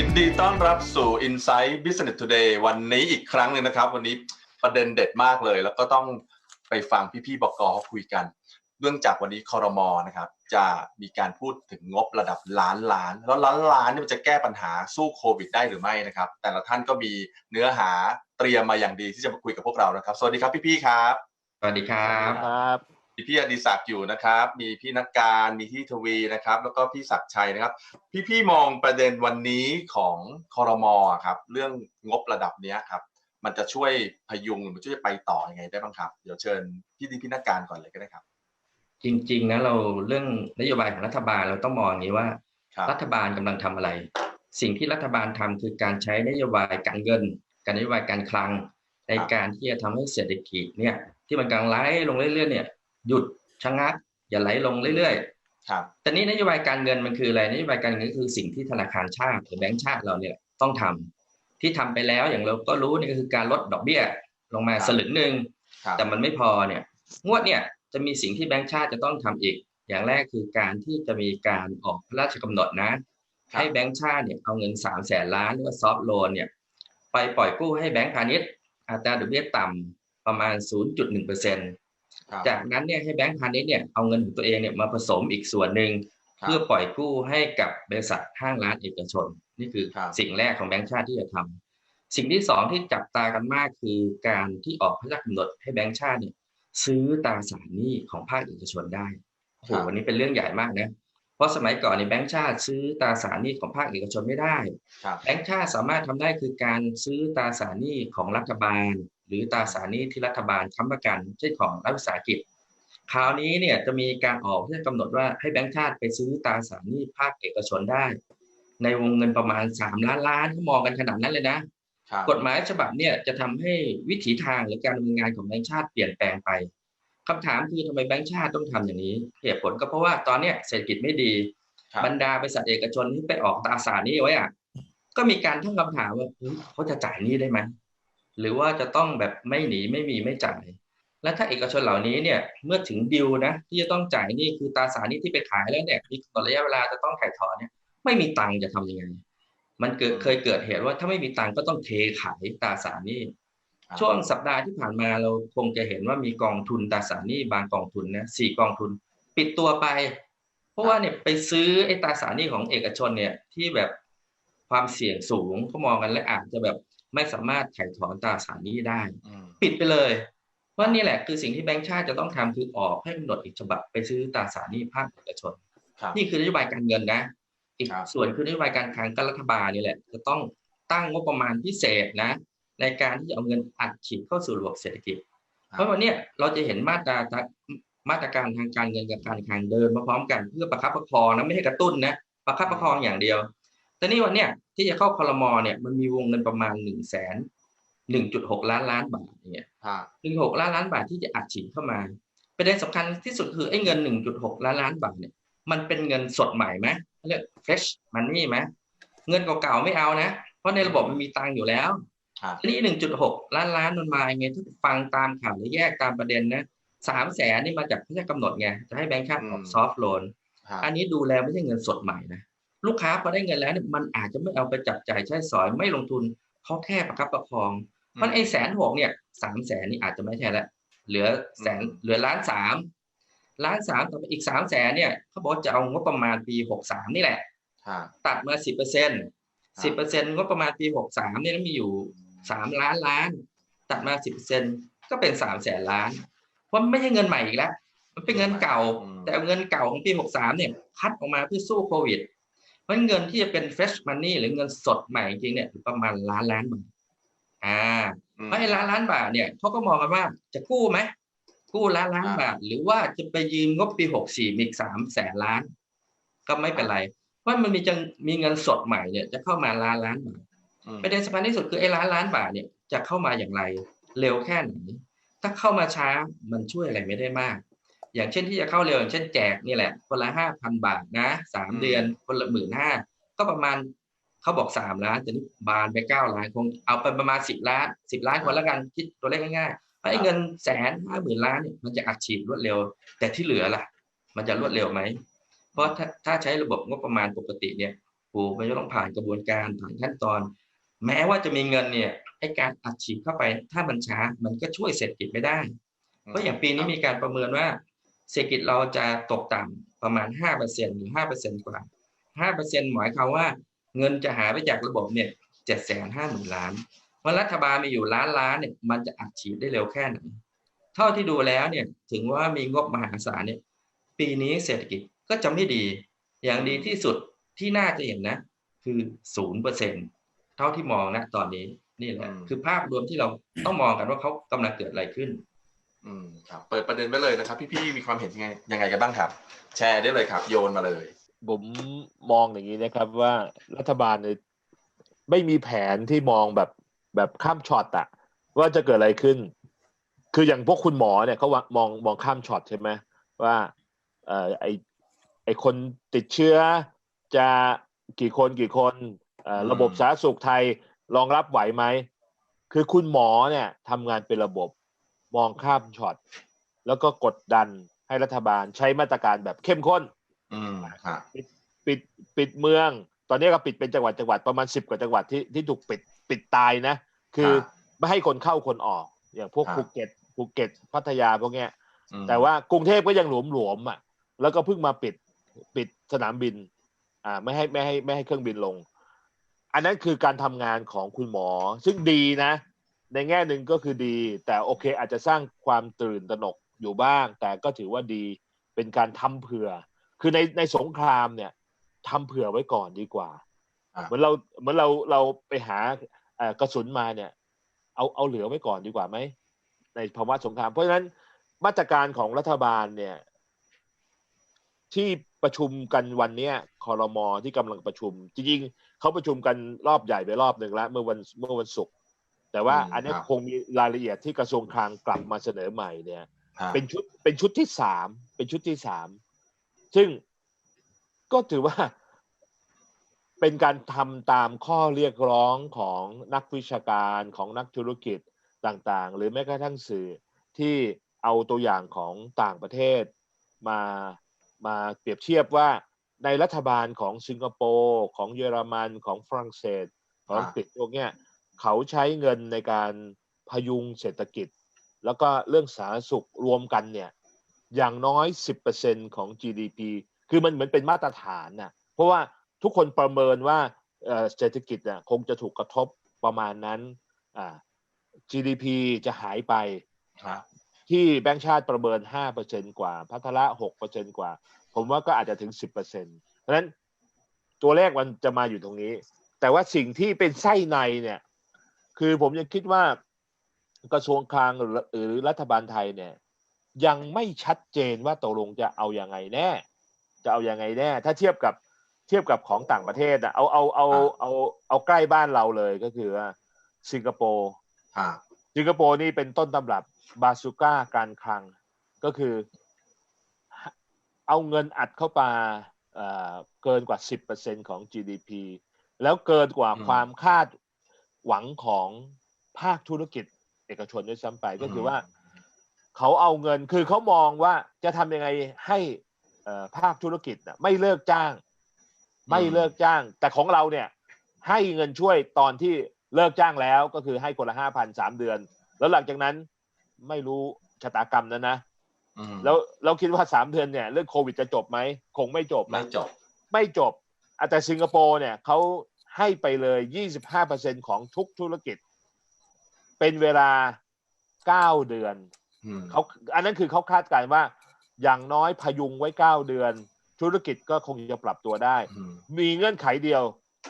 ยินดีต้อนรับสู่ Insight Business Today วันนี้อีกครั้งหนึ่งนะครับ วันนี้ประเด็นเด็ดมากเลย แล้วก็ต้องไปฟังพี่ๆบกเขาคุยกันเนื่องจากวันนี้คอรมอนะครับ จะมีการพูดถึงงบระดับล้านล้าน แล้วล้านล้านนี่มันจะแก้ปัญหาสู้โควิดได้หรือไม่นะครับ แต่ละท่านก็มีเนื้อหาเตรียมมาอย่างดีที่จะมาคุยกับพวกเรานะครับ สวัสดีครับพี่ๆครับ สวัสดีครับครับ มีพี่อดิศักดิ์อยู่นะครับ มีพี่นักการมีพี่ทวีนะครับ แล้วก็พี่ศักดิ์ชัยนะครับ พี่ๆมองประเด็นวันนี้ของคอรมอครับ เรื่องงบระดับเนี้ยครับ มันจะช่วยพยุงหรือมันช่วยไปต่อยังไงได้บ้างครับ เดี๋ยวเชิญพี่ดีพี่นักการก่อนเลยก็ได้ครับ จริง ๆนะเราเรื่องนโยบายของรัฐบาลเราต้องมองอย่างนี้ว่าครับรัฐบาลกำลังทำอะไร สิ่งที่รัฐบาลทำคือการใช้นโยบายการเงิน การนโยบายการคลังในการที่จะทำให้เศรษฐกิจเนี่ยที่มันกำลังไหลลงเรื่อยๆเนี่ย หยุดชะงัก อย่าไหลลงเรื่อยครับๆแต่นี้นโยบายการเงินมันคืออะไรนโยบายการเงินคือสิ่งที่ธนาคารชาติหรือแบงก์ชาติเราเนี่ยต้องทำที่ทำไปแล้วอย่างเราก็รู้นี่ก็คือการลดดอกเบี้ยลงมาสลึงหนึ่งครับแต่มันไม่พอเนี่ย งวดเนี่ยจะมีสิ่งที่แบงก์ชาติจะต้องทำอีก อย่างแรกคือการที่จะมีการออกพระราชกำหนดนะครับให้แบงก์ชาติเนี่ยเอาเงินสามแสนล้านหรือว่าซอฟโลนเนี่ยไปปล่อยกู้ให้แบงก์พาณิชย์อัตราดอกเบี้ยต่ำประมาณ 0.1เปอร์เซ็นต์ครับจากนั้นเนี่ยให้แบงก์พาณิชย์เนี่ยเอาเงินของตัวเองเนี่ยมาผสมอีกส่วนหนึ่งครับเพื่อปล่อยกู้ให้กับบริษัทห้างร้านเอกชน นี่คือครับสิ่งแรกของแบงก์ชาติที่จะทำสิ่งที่สองที่จับตากันมากคือการที่ออกพระราชกำหนดให้แบงก์ชาติเนี่ยซื้อตราสารหนี้ของภาคเอกชนได้โอ้โหครับวันนี้เป็นเรื่องใหญ่มากนะเพราะสมัยก่อนในยแบงก์ชาติซื้อตราสารหนี้ของภาคเอกชนไม่ได้ครับแบงก์ชาติสามารถทำได้คือการซื้อตราสารหนี้ของรัฐบาล หรือตราสารหนี้ที่รัฐบาลค้ำประกันเช่นของรัฐวิสาหกิจ คราวนี้เนี่ยจะมีการออกที่จะกำหนดว่าให้แบงก์ชาติไปซื้อตราสารหนี้ภาคเอกชนได้ ในวงเงินประมาณ 3 ล้านล้านเขามองกันขนาดนั้นเลยนะครับกฎหมายฉบับเนี่ยจะทำให้วิถีทางหรือการดำเนินงานของแบงก์ชาติเปลี่ยนแปลงไปคำถามคือทำไมแบงก์ชาติต้องทำอย่างนี้ เหตุผลก็เพราะว่าตอนเนี้ยเศรษฐกิจไม่ดีครับบรรดาบริษัทเอกชนที่ไปออกตราสารหนี้ไว้อะก็มีการตั้งคำถามว่าเฮ้ยเขาจะจ่ายหนี้ได้ไหม หรือว่าจะต้องแบบไม่หนีไม่มีไม่จ่ายและถ้าเอกชนเหล่านี้เนี่ยเมื่อถึงดิวนะที่จะต้องจ่ายหนี้คือตราสารหนี้ที่ไปขายแล้วเนี่ยมีกำหนดระยะเวลาจะต้องถ่ายถอนเนี่ยไม่มีตังค์จะทำยังไง มันเกิดเคยเกิดเหตุว่าถ้าไม่มีตังค์ก็ต้องเทขายตราสารหนี้ครับช่วงสัปดาห์ที่ผ่านมาเราคงจะเห็นว่ามีกองทุนตราสารหนี้บางกองทุนนะสี่กองทุน ปิดตัวไป เพราะว่าเนี่ยไปซื้อไอ้ตราสารหนี้ของเอกชนเนี่ยที่แบบความเสี่ยงสูงเขามองกันและอาจจะแบบ ไม่สามารถถ่ายถอนตราสารหนี้ได้อืมปิดไปเลยเพราะนี่แหละคือสิ่งที่แบงก์ชาติจะต้องทำคือออกให้กำหนดอีกฉบับไปซื้อตราสารหนี้ภาคเอกชนครับนี่คือนโยบายการเงินนะ อีกครับส่วนคือนโยบายการคลังกับรัฐบาลนี่แหละ จะต้องตั้งงบประมาณพิเศษนะ ในการที่จะเอาเงินอัดฉีดเข้าสู่ระบบเศรษฐกิจ เพราะวันเนี้ยเราจะเห็นมาตรามาตรการทางการเงินกับการคลังเดินมาพร้อมกันเพื่อประคับประคองนะไม่ให้กระตุ้นนะประคับประคองอย่างเดียว แต่นี่วันเนี้ยที่จะเข้าคอรมอเนี่ยมันมีวงเงินประมาณหนึ่งแสนหนึ่งจุดหกล้านล้านบาทเนี่ยฮะหนึ่งหกล้านล้านบาทที่จะอัดฉีดเข้ามาประเด็นสำคัญที่สุดคือไอ้เงินหนึ่งจุดหกล้านล้านบาทเนี่ยมันเป็นเงินสดใหม่ไหมเขาเรียก fresh money ไหมเงินเก่าๆไม่เอานะ เพราะในระบบมันมีตังค์อยู่แล้วฮะทีนี้หนึ่งจุดหกล้านล้านมันมาไงถ้าฟังตามข่าวหรือแยกตามประเด็นนะสามแสนนี่มาจากพระราชกำหนดไงจะให้แบงค์ชาติออกซอฟท์โลนฮะอันนี้ดูแล้วไม่ใช่เงินสดใหม่นะ ลูกค้าพอได้เงินแล้วเนี่ยมันอาจจะไม่เอาไปจับจ่ายใช้สอยไม่ลงทุนเขาแค่ประคับประคอง เพราะไอ้แสนหกเนี่ยสามแสนนี่อาจจะไม่ใช่ละเหลือแสนเหลือล้านสามล้านสามต่อไปอีกสามแสนเนี่ยเขาบอกจะเอางบประมาณปีหกสามนี่แหละฮะตัดมาสิบเปอร์เซ็นสิบเปอร์เซ็นงบประมาณปีหกสามเนี่ยมีอยู่สามล้านล้าน ตัดมาสิบเปอร์เซ็นก็เป็นสามแสนล้าน เพราะมันไม่ใช่เงินใหม่อีกแล้ว มันเป็นเงินเก่า แต่เอาเงินเก่าของปีหกสามเนี่ยคัดออกมาเพื่อสู้โควิด เพราะเงินที่จะเป็น fresh money หรือเงินสดใหม่จริงๆเนี่ยประมาณล้านล้านบาทอ่าอืมเพราะไอ้ล้านล้านบาทเนี่ยเขาก็มองกันว่าจะกู้ไหมกู้ล้านล้านครับบาท หรือว่าจะไปยืมงบปีหกสี่อีกสามแสนล้าน ก็ไม่เป็นไร เพราะมันมีจะมีเงินสดใหม่เนี่ยจะเข้ามาล้านล้านบาทอืมประเด็นสำคัญที่สุดคือไอ้ล้านล้านบาทเนี่ยจะเข้ามาอย่างไร เร็วแค่ไหนถ้าเข้ามาช้ามันช่วยอะไรไม่ได้มาก อย่างเช่นที่จะเข้าเร็วอย่างเช่นแจกนี่แหละ คนละห้าพันบาทนะสามเดือนคนละหมื่นห้าก็ประมาณเขาบอกสามล้านแต่นี่บานไปเก้าล้านคงเอาไปประมาณสิบล้านสิบล้านคนละกันคิดตัวเลขง่ายๆเพราะไอ้เงินแสนห้าหมื่นล้านเนี่ยมันจะอัดฉีดรวดเร็ว แต่ที่เหลือล่ะ มันจะรวดเร็วไหมเพราะถ้าถ้าใช้ระบบงบประมาณปกติเนี่ยปลูกมันจะต้องผ่านกระบวนการผ่านขั้นตอน แม้ว่าจะมีเงินเนี่ยไอ้การอัดฉีดเข้าไปถ้ามันช้ามันก็ช่วยเศรษฐกิจไม่ได้ เพราะอย่างปีนี้มีการประเมินว่า เศรษฐกิจเราจะตกต่ำประมาณห้าเปอร์เซ็นหรือห้าเปอร์เซ็นกว่าห้าเปอร์เซ็นหมายความว่าเงินจะหายไปจากระบบเนี่ยเจ็ดแสนห้าหมื่นล้าน เพราะรัฐบาลมีอยู่ล้านล้านเนี่ยมันจะอัดฉีดได้เร็วแค่ไหน เท่าที่ดูแล้วเนี่ยถึงว่ามีงบมหาศาลเนี่ยปีนี้เศรษฐกิจก็จะไม่ดี อย่างดีที่สุดที่น่าจะเห็นนะ คือศูนย์เปอร์เซ็นเท่าที่มองนะตอนนี้นี่แหละอืมคือภาพรวมที่เราต้องมองกันว่าเขากำลังเกิดอะไรขึ้น อืมครับเปิดประเด็นไปเลยนะครับ พี่ๆมีความเห็นยังไงยังไงกันบ้างครับ แชร์ได้เลยครับ โยนมาเลย ผมมองอย่างนี้นะครับว่ารัฐบาลเนี่ยไม่มีแผนที่มองแบบแบบข้ามช็อตอะว่าจะเกิดอะไรขึ้น คืออย่างพวกคุณหมอเนี่ยเขาว่ามองมองข้ามช็อตใช่ไหมว่าเอ่อไอไอคนติดเชื้อจะกี่คนกี่คนเอ่ออืมระบบสาธารณสุขไทยรองรับไหวไหม คือคุณหมอเนี่ยทำงานเป็นระบบ มองข้ามช็อต แล้วก็กดดันให้รัฐบาลใช้มาตรการแบบเข้มข้นอืมครับปิดปิดเมือง ตอนนี้ก็ปิดเป็นจังหวัดจังหวัดประมาณสิบกว่าจังหวัดที่ที่ถูกปิดปิดตายนะ คือไม่ให้คนเข้าคนออก อย่างพวกครับภูเก็ตภูเก็ตพัทยาพวกเนี้ยอืมแต่ว่ากรุงเทพก็ยังหลวมหลวมๆอะ แล้วก็เพิ่งมาปิดปิดสนามบิน อ่า ไม่ให้ไม่ให้ไม่ให้เครื่องบินลง อันนั้นคือการทำงานของคุณหมอ ซึ่งดีนะ ในแง่หนึ่งก็คือดี แต่โอเคอาจจะสร้างความตื่นตระหนกอยู่บ้าง แต่ก็ถือว่าดีเป็นการทำเผื่อ คือในในสงครามเนี่ยทำเผื่อไว้ก่อนดีกว่าอ่าเหมือนเราเหมือนเราเราไปหาเอ่อกระสุนมาเนี่ย เอาเอาเหลือไว้ก่อนดีกว่าไหมในภาวะสงคราม เพราะฉะนั้นมาตรการของรัฐบาลเนี่ย ที่ประชุมกันวันเนี้ยคอรมอที่กำลังประชุม จริงๆเขาประชุมกันรอบใหญ่ไปรอบหนึ่งแล้วเมื่อวันเมื่อวันศุกร์ แต่ว่าอืมอันเนี้ยครับคงมีรายละเอียดที่กระทรวงคลังกลับมาเสนอใหม่เนี่ยครับเป็นชุดเป็นชุดที่สามเป็นชุดที่สามซึ่งก็ถือว่าเป็นการทำตามข้อเรียกร้องของนักวิชาการของนักธุรกิจต่างๆ หรือแม้กระทั่งสื่อที่เอาตัวอย่างของต่างประเทศมามาเปรียบเทียบว่าในรัฐบาลของสิงคโปร์ของเยอรมันของฝรั่งเศสของอังกฤษพวกเนี้ย เขาใช้เงินในการพยุงเศรษฐกิจ แล้วก็เรื่องสาธารณสุขรวมกันเนี่ยอย่างน้อย 10%ของ GDP คือมันเหมือนเป็นมาตรฐานน่ะเพราะว่าทุกคนประเมินว่าเอ่อเศรษฐกิจน่ะคงจะถูกกระทบประมาณนั้นอ่า GDP จะหายไปครับที่แบงก์ชาติประเมิน 5%กว่า พัทละ 6%กว่า ผมว่าก็อาจจะถึง 10%เพราะฉะนั้นตัวเลขมันจะมาอยู่ตรงนี้ แต่ว่าสิ่งที่เป็นไส้ในเนี่ย คือผมยังคิดว่ากระทรวงคลังหรือหรือรัฐบาลไทยเนี่ย ยังไม่ชัดเจนว่าตกลงจะเอาอยัางไงแน่ จะเอาอยัางไงแน่ ถ้าเทียบกับเทียบกับของต่างประเทศอะเอาเอาเอาเอาเอาใกล้บ้านเราเลยก็คือว่าสิงคโปร์ครับสิงคโปร์นี่เป็นต้นตำรับบาซูก้าการคลังก็คือ เอาเงินอัดเข้ามาเอ่อเกินกว่า 10%ของ GDP แล้วเกินกว่าอืมความคาด หวังของภาคธุรกิจเอกชนด้วยซ้ำไปก็คือว่าเขาเอาเงินคือเขามองว่าจะทำยังไงให้เอ่อภาคธุรกิจน่ะไม่เลิกจ้าง ไม่เลิกจ้าง แต่ของเราเนี่ย ให้เงินช่วยตอนที่เลิกจ้างแล้วก็คือให้คนละห้าพันสามเดือน แล้วหลังจากนั้นไม่รู้ชะตากรรมนั้นนะอืมแล้วเราคิดว่าสามเดือนเนี่ยเรื่องโควิดจะจบไหมคงไม่จบนะไม่จบ ไม่จบอะแต่สิงคโปร์เนี่ยเขา ให้ไปเลย 25%ของทุกธุรกิจ เป็นเวลา 9 เดือนอืมเขาอันนั้นคือเขาคาดการณ์ว่า อย่างน้อยพยุงไว้ 9 เดือน ธุรกิจก็คงจะปรับตัวได้อืมมีเงื่อนไขเดียว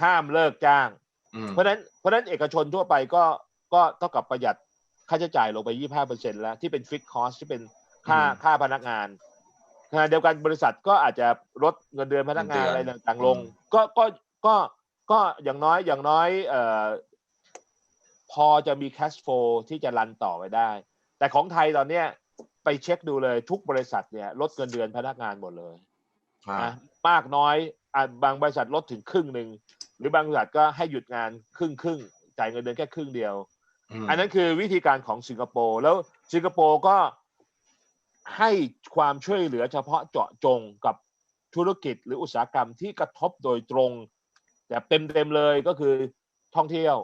ห้ามเลิกจ้างอืมเพราะฉะนั้นเพราะฉะนั้นเอกชนทั่วไปก็ก็เท่ากับประหยัดค่าใช้จ่ายลงไป 25%แล้ว ที่เป็นฟิกคอสที่เป็นค่าค่าพนักงานขณะเดียวกันบริษัทก็อาจจะลดเงินเดือนพนักงานอะไรต่างๆลง ก็ก็ก็ ก็อย่างน้อยอย่างน้อยเอ่อพอจะมี cash flow ที่จะรันต่อไปได้ แต่ของไทยตอนเนี้ยไปเช็คดูเลยทุกบริษัทเนี่ยลดเงินเดือนพนักงานหมดเลยครับนะมากน้อยอะบางบริษัทลดถึงครึ่งหนึ่งหรือบางบริษัทก็ให้หยุดงานครึ่งครึ่งจ่ายเงินเดือนแค่ครึ่งเดียวมอันนั้นคือวิธีการของสิงคโปร์แล้วสิงคโปร์ก็ให้ความช่วยเหลือเฉพาะเจาะจงกับธุรกิจหรืออุตสาหกรรมที่กระทบโดยตรง แบบเต็มเต็มๆเลยก็คือท่องเที่ยว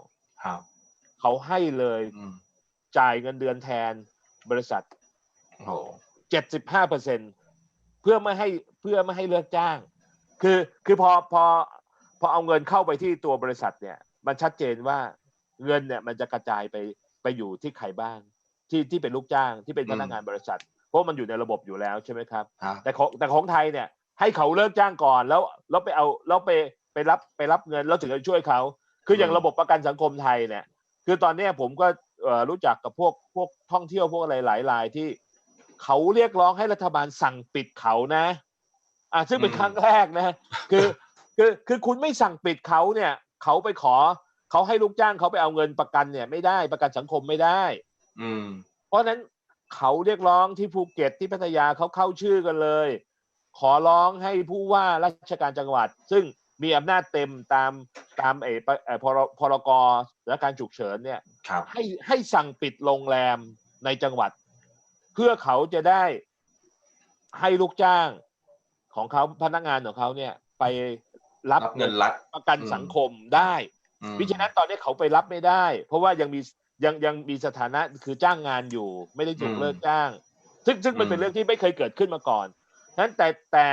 ครับเขาให้เลยอืมจ่ายเงินเดือนแทนบริษัทโอ้โหเจ็ดสิบห้าเปอร์เซ็นเพื่อไม่ให้เพื่อไม่ให้เลิกจ้าง คือคือพอพอพอเอาเงินเข้าไปที่ตัวบริษัทเนี่ย มันชัดเจนว่าเงินเนี่ยมันจะกระจายไปไปอยู่ที่ใครบ้าง ที่ที่เป็นลูกจ้างที่เป็นพนักงานบริษัท เพราะมันอยู่ในระบบอยู่แล้วใช่ไหมครับฮะแต่ของแต่ของไทยเนี่ยให้เขาเลิกจ้างก่อนแล้วแล้วไปเอาแล้วไป ไปรับไปรับเงินแล้วถึงจะช่วยเขา คืออย่างระบบประกันสังคมไทยเนี่ย คือตอนเนี้ยผมก็เอ่อรู้จักกับพวกพวกท่องเที่ยวพวกอะไรหลายรายที่เขาเรียกร้องให้รัฐบาลสั่งปิดเขานะอะซึ่งเป็นอืมครั้งแรกนะ คือคือคือคุณไม่สั่งปิดเขาเนี่ย เขาไปขอเขาให้ลูกจ้างเขาไปเอาเงินประกันเนี่ยไม่ได้ประกันสังคมไม่ได้ อืม เพราะฉะนั้นเขาเรียกร้องที่ภูเก็ตที่พัทยาเขาเข้าชื่อกันเลย ขอร้องให้ผู้ว่าราชการจังหวัด ซึ่ง มีอำนาจเต็มตามตามเออปะเอ่อพรพรกสถานการณ์ฉุกเฉินเนี่ยครับให้ให้สั่งปิดโรงแรมในจังหวัด เพื่อเขาจะได้ให้ลูกจ้างของเขาพนักงานของเขาเนี่ย ไปรับรับเงินรัฐประกันอืมสังคมได้อืมวิฉะนั้นตอนนี้เขาไปรับไม่ได้ เพราะว่ายังมียังยังมีสถานะคือจ้างงานอยู่ ไม่ได้ถูกเลิกจ้าง ซึ่งซึ่งมันเป็นเรื่องที่ไม่เคยเกิดขึ้นมาก่อนนั้นแต่แต่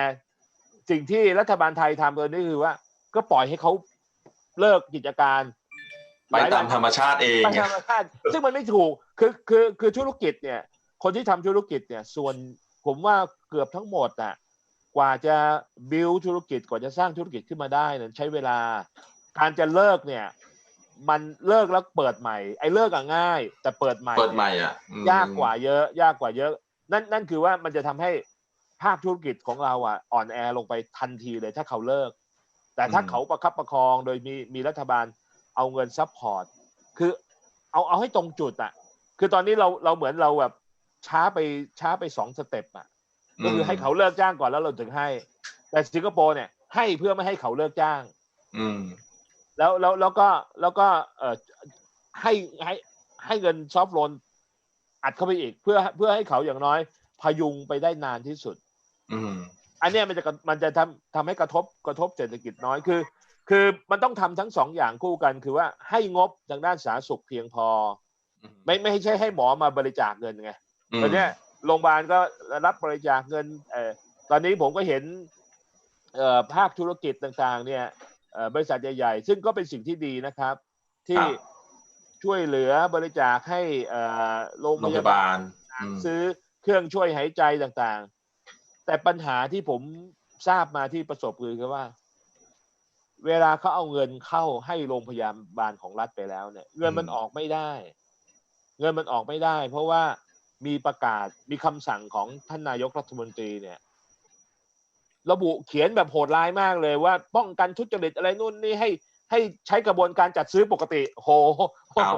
สิ่งที่รัฐบาลไทยทำตอนนี้คือว่า ก็ปล่อยให้เขาเลิกกิจการไปตามธรรมชาติเองไปไงธรรมชาติ ซึ่งมันไม่ถูกคือคือคือธุรกิจเนี่ย คนที่ทำธุรกิจเนี่ย ส่วนผมว่าเกือบทั้งหมดน่ะกว่าจะบิวธุรกิจกว่าจะสร้างธุรกิจขึ้นมาได้นั้นใช้เวลา การจะเลิกเนี่ย มันเลิกแล้วเปิดใหม่ไอ้เลิกอะง่าย แต่เปิดใหม่เปิดใหม่อะอืมยากกว่าเยอะ ยากกว่าเยอะ นั่นนั่นคือว่ามันจะทำให้ ภาคธุรกิจของเราอะอ่อนแอลงไปทันทีเลยถ้าเขาเลิก แต่ถ้าเขาประคับประคองโดยมีมีรัฐบาลเอาเงินซัพพอร์ตคือเอาเอาให้ตรงจุดอะ คือตอนนี้เราเราเหมือนเราแบบช้าไปช้าไปสองสเต็ปอะก็คือให้เขาเลิกจ้างก่อนแล้วเราถึงให้ แต่สิงคโปร์เนี่ยให้เพื่อไม่ให้เขาเลิกจ้าง อืม แล้วแล้วแล้วก็แล้วก็เออให้ให้ให้เงินซอฟต์โลนอัดเข้าไปอีกเพื่อเพื่อให้เขาอย่างน้อย พยุงไปได้นานที่สุด อืมอันเนี้ยมันจะกระมันจะทำทำให้กระทบกระทบเศรษฐกิจน้อยคือ คือมันต้องทำทั้งสองอย่างคู่กัน คือว่าให้งบทางด้านสาธารณสุขเพียงพอ ไม่ไม่ใช่ให้หมอมาบริจาคเงินไงตอนเนี้ยโรงพยาบาลก็รับบริจาคเงินเอ่อตอนนี้ผมก็เห็นเอ่อภาคธุรกิจต่างๆ เนี่ยเอ่อบริษัทใหญ่ๆ ซึ่งก็เป็นสิ่งที่ดีนะครับ ที่ครับช่วยเหลือบริจาคให้เอ่อโรงโรงพพยายาบาบาลลอืมซื้อเครื่องช่วยหายใจต่างๆ แต่ปัญหาที่ผมทราบมาที่ประสบคือคือว่า เวลาเขาเอาเงินเข้าให้โรงพยาบาลของรัฐไปแล้วเนี่ย เงินมันออกไม่ได้ เงินมันออกไม่ได้ เพราะว่ามีประกาศมีคำสั่งของท่านนายกรัฐมนตรีเนี่ย ระบุเขียนแบบโหดร้ายมากเลยว่า ป้องกันทุจริตอะไรนู่นนี่ให้ให้ใช้กระบวนการจัดซื้อปกติ โหเอา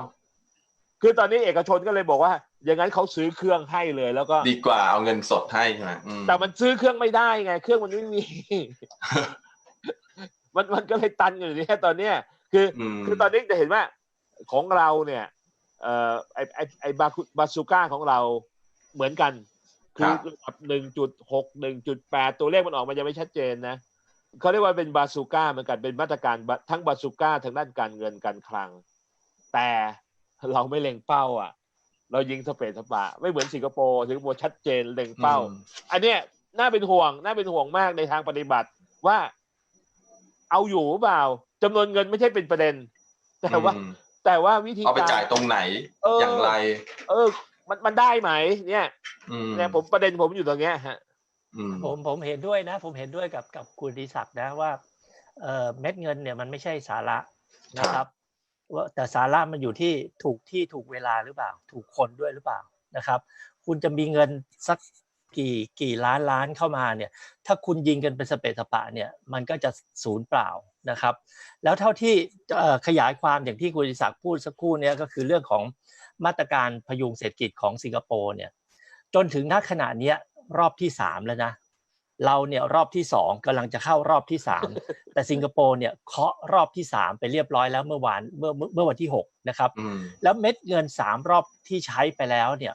คือตอนนี้เอกชนก็เลยบอกว่า อย่างนั้นเขาซื้อเครื่องให้เลยแล้วก็ดีกว่าเอาเงินสดให้ใช่ไหมอืมแต่มันซื้อเครื่องไม่ได้ไง เครื่องมันไม่มี มันมันก็เลยตันอยู่เนี่ยตอนเนี้ย คืออืมคือตอนนี้จะเห็นว่าของเราเนี่ยเอ่อไอไอไอบาคุบาซูก้าของเราเหมือนกัน คือระดับหนึ่งจุดหกหนึ่งจุดแปดตัวเลขมันออกมายังไม่ชัดเจนนะเขาเรียกว่าเป็นบาซูก้าเหมือนกันเป็นมาตรการบะทั้งบาซูก้าทางด้านการเงินการคลัง แต่เราไม่เล็งเป้าอะ เรายิงสเปรดสปะ ไม่เหมือนสิงคโปร์สิงคโปร์ชัดเจนเล็งเป้าอืมอันเนี้ยน่าเป็นห่วงน่าเป็นห่วงมากในทางปฏิบัติว่า เอาอยู่หรือเปล่าจำนวนเงินไม่ใช่เป็นประเด็น แต่ว่าอืมแต่ว่าวิธีเอาไปการจ่ายตรงไหนเออออย่างไร เออ มันมันได้ไหม เนี่ยอืมเนี่ยผมประเด็นผมอยู่ตรงเนี้ยฮะอืมผมผมเห็นด้วยนะ ผมเห็นด้วยกับกับคุณดิศักดิ์นะว่าเอ่อเม็ดเงินเนี่ยมันไม่ใช่สาระนะครับ ว่าแต่สาระมันอยู่ที่ถูกที่ถูกเวลาหรือเปล่า ถูกคนด้วยหรือเปล่านะครับ คุณจะมีเงินสักกี่กี่ล้านล้านเข้ามาเนี่ย ถ้าคุณยิงกันเป็นสเปซสปะเนี่ยมันก็จะศูนย์เปล่านะครับ แล้วเท่าที่ขยายความอย่างที่คุณศักดิ์พูดสักครู่เนี้ก็คือเรื่องของมาตรการพยุงเศรษฐกิจของสิงคโปร์เนี่ยจนถึงณขณะเนี้ยรอบที่สามแล้วนะ เราเนี่ยรอบที่สองกำลังจะเข้ารอบที่สามแต่สิงคโปร์เนี่ยเคาะรอบที่สามไปเรียบร้อยแล้วเมื่อวานเมื่อเมื่อเมื่อวันที่หกนะครับอืมแล้วเม็ดเงินสามรอบที่ใช้ไปแล้วเนี่ย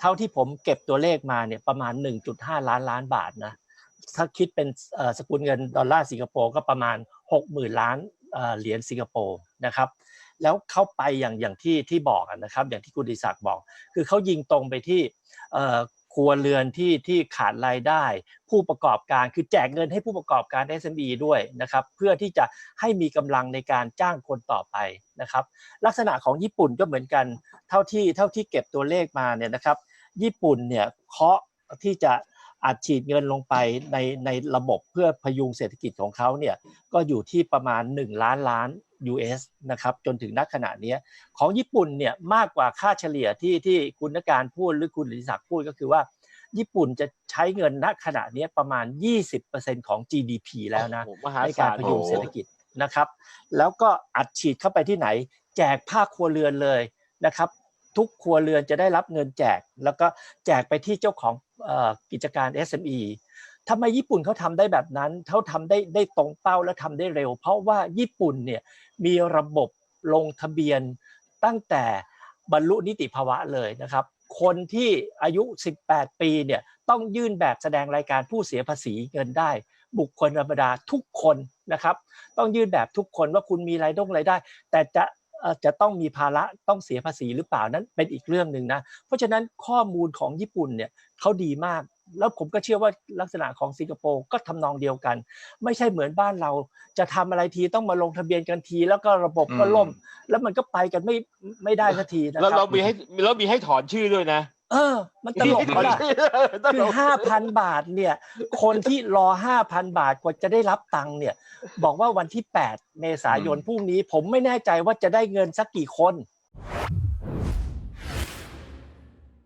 เท่าที่ผมเก็บตัวเลขมาเนี่ยประมาณ 1.5 ล้านล้านบาทนะถ้าคิดเป็นเอ่อสกุลเงินดอลลาร์สิงคโปร์ก็ประมาณ 60,000 ล้านเอ่อเหรียญสิงคโปร์นะครับแล้วเข้าไปอย่างอย่างที่ที่บอกอะนะครับ อย่างที่คุณดิศักดิ์บอก คือเขายิงตรงไปที่เอ่อ ครัวเรือนที่ที่ขาดรายได้ ผู้ประกอบการคือแจกเงินให้ผู้ประกอบการ SME ด้วยนะครับเพื่อที่จะให้มีกำลังในการจ้างคนต่อไปนะครับลักษณะของญี่ปุ่นก็เหมือนกันเท่าที่เท่าที่เก็บตัวเลขมาเนี่ยนะครับญี่ปุ่นเนี่ยเคาะที่จะอัดฉีดเงินลงไปในในระบบเพื่อพยุงเศรษฐกิจของเขาเนี่ยก็อยู่ที่ประมาณ 1 ล้านล้าน US นะครับจนถึงณขณะเนี้ยของญี่ปุ่นเนี่ยมากกว่าค่าเฉลี่ยที่ที่คุณนการพูดหรือคุณลิศักดิ์พูดก็คือว่า ญี่ปุ่นจะใช้เงินณขณะเนี้ยประมาณ 20%ของ GDP แล้วนะโอ้โหมหาในการศาลพยุงเศรษฐกิจนะครับ แล้วก็อัดฉีดเข้าไปที่ไหน แจกภาคครัวเรือนเลยนะครับ ทุกครัวเรือนจะได้รับเงินแจก แล้วก็แจกไปที่เจ้าของเอ่อกิจการ SME ทำไมญี่ปุ่นเขาทำได้แบบนั้นเขาทำได้ได้ตรงเป้าและทำได้เร็ว เพราะว่าญี่ปุ่นเนี่ยมีระบบลงทะเบียนตั้งแต่บรรลุนิติภาวะเลยนะครับ คนที่อายุ 18 ปีเนี่ยต้องยื่นแบบแสดงรายการผู้เสียภาษีเงินได้ บุคคลธรรมดาทุกคนนะครับ ต้องยื่นแบบทุกคนว่าคุณมีรายได้รายได้ แต่จะจะต้องมีภาระต้องเสียภาษีหรือเปล่านั้นเป็นอีกเรื่องหนึ่งนะ เพราะฉะนั้นข้อมูลของญี่ปุ่นเนี่ยเขาดีมาก แล้วผมก็เชื่อว่าลักษณะของสิงคโปร์ก็ทำนองเดียวกัน ไม่ใช่เหมือนบ้านเรา จะทำอะไรทีต้องมาลงทะเบียนกันทีแล้วก็ระบบก็ล่ม แล้วมันก็ไปกันไม่ไม่ได้สักทีนะคแล้วรับเรามีให้เรามีให้ถอนชื่อด้วยนะ เออ มันตลกถอนมากชื่อตคืลอกห้าพันบาทเนี่ย คนที่รอห้าพันบาทกว่าจะได้รับตังค์เนี่ย บอกว่าวันที่8เมษายนพรุ่งนี้ ผมไม่แน่ใจว่าจะได้เงินสักกี่คน